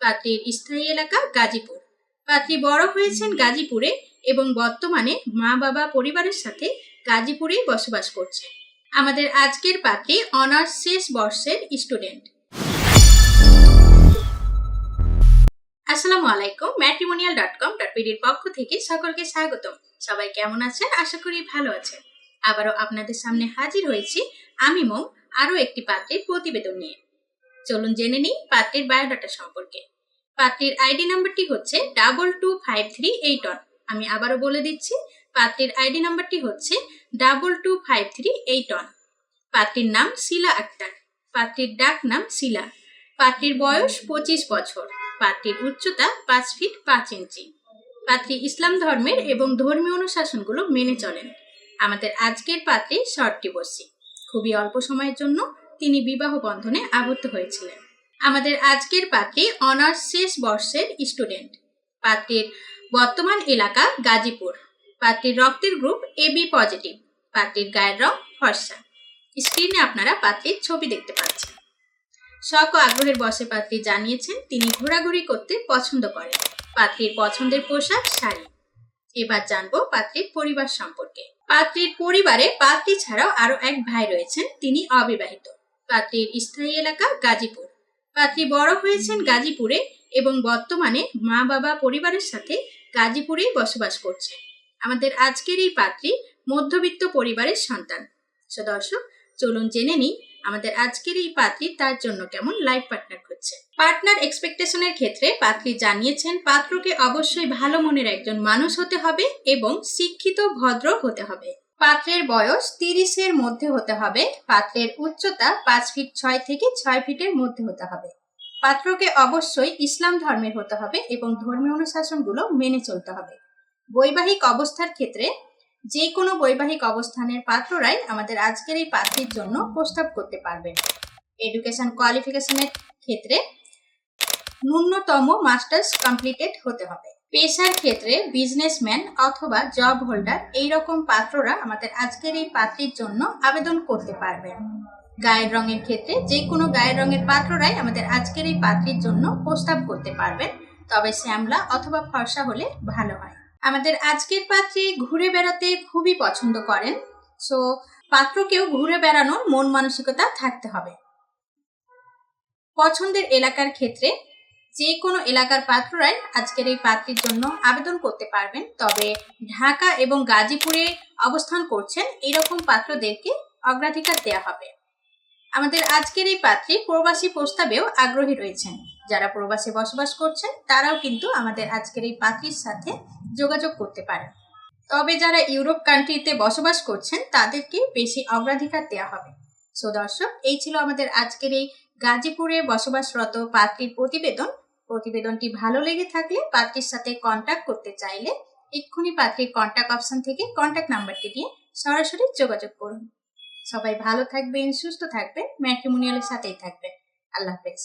পাত্রীর স্থায়ী এলাকা গাজীপুর। পাত্রী বড় হয়েছেন গাজীপুরে এবং বর্তমানে মা বাবা পরিবারের সাথে গাজীপুরেই বসবাস করছেন। আমাদের আজকের পাত্রী অনার্স শেষ বর্ষের স্টুডেন্ট। আসসালামু আলাইকুম ম্যাট্রিমোনিয়াল ডট কম ডট পিডির পক্ষ থেকে সকলকে স্বাগতম। সবাই কেমন আছেন? আশা করি ভালো আছেন। আবারও আপনাদের সামনে হাজির হয়েছি আমি মম, আরও একটি পাত্রের প্রতিবেদন নিয়ে। চলুন জেনে নিই পাত্রের বায়োডাটা সম্পর্কে। পাত্রের আইডি নাম্বারটি হচ্ছে double two five three eight one আমি আবারও বলে দিচ্ছি, পাত্রের আইডি নাম্বারটি হচ্ছে double two five three eight one পাত্রীর নাম শিলা আক্তার, পাত্রীর ডাক নাম শিলা। পাত্রীর বয়স পঁচিশ বছর, পাত্রীর উচ্চতা পাঁচ ফিট পাঁচ ইঞ্চি। পাত্রী ইসলাম ধর্মের এবং ধর্মীয় অনুশাসনগুলো মেনে চলেন। আমাদের আজকের পাত্রী শর্ট ডিভোর্সি খুবই অল্প সময়ের জন্য তিনি বিবাহ বন্ধনে আবদ্ধ হয়েছিলেন। আমাদের আজকের পাত্রী অনার্স শেষ বর্ষের স্টুডেন্ট। পাত্রীর বর্তমান এলাকা গাজীপুর। পাত্রীর রক্তের গ্রুপ এ বি পজিটিভ। পাত্রীর গায়ের রং ফর্সা। স্ক্রিনে আপনারা পাত্রীর ছবি দেখতে পাচ্ছেন। শখ ও আগ্রহের বসে পাত্রী জানিয়েছেন, তিনি ঘোরাঘুরি করতে পছন্দ করেন। পাত্রীর পছন্দের পোশাক, শাড়ি। এবার জানব পাত্রীর পরিবার সম্পর্কে। পাত্রীর পরিবারে পাত্রী ছাড়াও আরও এক ভাই রয়েছেন, তিনি অবিবাহিত। পাত্রীর স্থায়ী এলাকা গাজীপুর। পাত্রী বড় হয়েছেন গাজীপুরে এবং বর্তমানে মা বাবা পরিবারের সাথে গাজীপুরেই বসবাস করছেন। আমাদের আজকের এই পাত্রী মধ্যবিত্ত পরিবারের সন্তান। দর্শক, চলুন জেনে নিই আমাদের আজকের এই পাত্রী তার জন্য কেমন লাইফ পার্টনার খুঁজছে। পার্টনার এক্সপেকটেশনের ক্ষেত্রে পাত্রী জানিয়েছেন, পাত্রকে অবশ্যই ভালো মনের একজন মানুষ হতে হবে এবং শিক্ষিত, ভদ্র হতে হবে। পাত্রের বয়স তিরিশের মধ্যে হতে হবে। পাত্রের উচ্চতা পাঁচ ফিট ছয় থেকে ছয় ফিটের মধ্যে হতে হবে। পাত্রকে অবশ্যই ইসলাম ধর্মের হতে হবে এবং ধর্মীয় অনুশাসনগুলো মেনে চলতে হবে। বৈবাহিক অবস্থার ক্ষেত্রে যে কোনো বৈবাহিক অবস্থানের পাত্ররাই আমাদের আজকের এই পাত্রীর জন্য প্রস্তাব করতে পারবেন। এডুকেশন কোয়ালিফিকেশনের ক্ষেত্রে ন্যূনতম মাস্টার্স কমপ্লিটেড হতে হবে। পেশার ক্ষেত্রে বিজনেসম্যান অথবা জব হোল্ডার এই রকম পাত্ররা আমাদের আজকের এই পাত্রীর জন্য আবেদন করতে পারবেন। গায়ের রঙের ক্ষেত্রে যে কোনো গায়ের রঙের পাত্ররাই আমাদের আজকের এই পাত্রীর জন্য প্রস্তাব করতে পারবেন। তবে শ্যামলা অথবা ফর্সা হলে ভালো হয়। আমাদের আজকের পাত্রী ঘুরে বেড়াতে খুবই পছন্দ করেন। সো, পাত্রকেও ঘুরে বেড়ানোর মন মানসিকতা থাকতে হবে। পছন্দের এলাকার ক্ষেত্রে যে কোনো এলাকার পাত্ররাই আজকের এই পাত্রীর জন্য আবেদন করতে পারবেন। তবে ঢাকা এবং গাজীপুরে অবস্থান করছেন এইরকম পাত্রদেরকে অগ্রাধিকার দেওয়া হবে। আমাদের আজকের এই পাত্রী প্রবাসী প্রস্তাবেও আগ্রহী রয়েছেন। যারা প্রবাসে বসবাস করছেন, তারাও কিন্তু আমাদের আজকের এই পাত্রীর সাথে যোগাযোগ করতে পারেন। তবে যারা ইউরোপ কান্ট্রিতে বসবাস করছেন, তাদেরকে বেশি অগ্রাধিকার দেওয়া হবে। সো দর্শক, এই ছিল আমাদের আজকের এই গাজীপুরে বসবাসরত পাত্রীর প্রতিবেদন। প্রতিবেদনটি ভালো লেগে থাকলে পাত্রীর সাথে কন্ট্যাক্ট করতে চাইলে এক্ষুনি পাত্রীর কন্ট্যাক্ট অপশন থেকে কন্ট্যাক্ট নাম্বারটি দিয়ে সরাসরি যোগাযোগ করুন। সবাই ভালো থাকবেন, সুস্থ থাকবেন, ম্যাট্রিমোনিয়ালের সাথেই থাকবেন। আল্লাহ হাফেজ।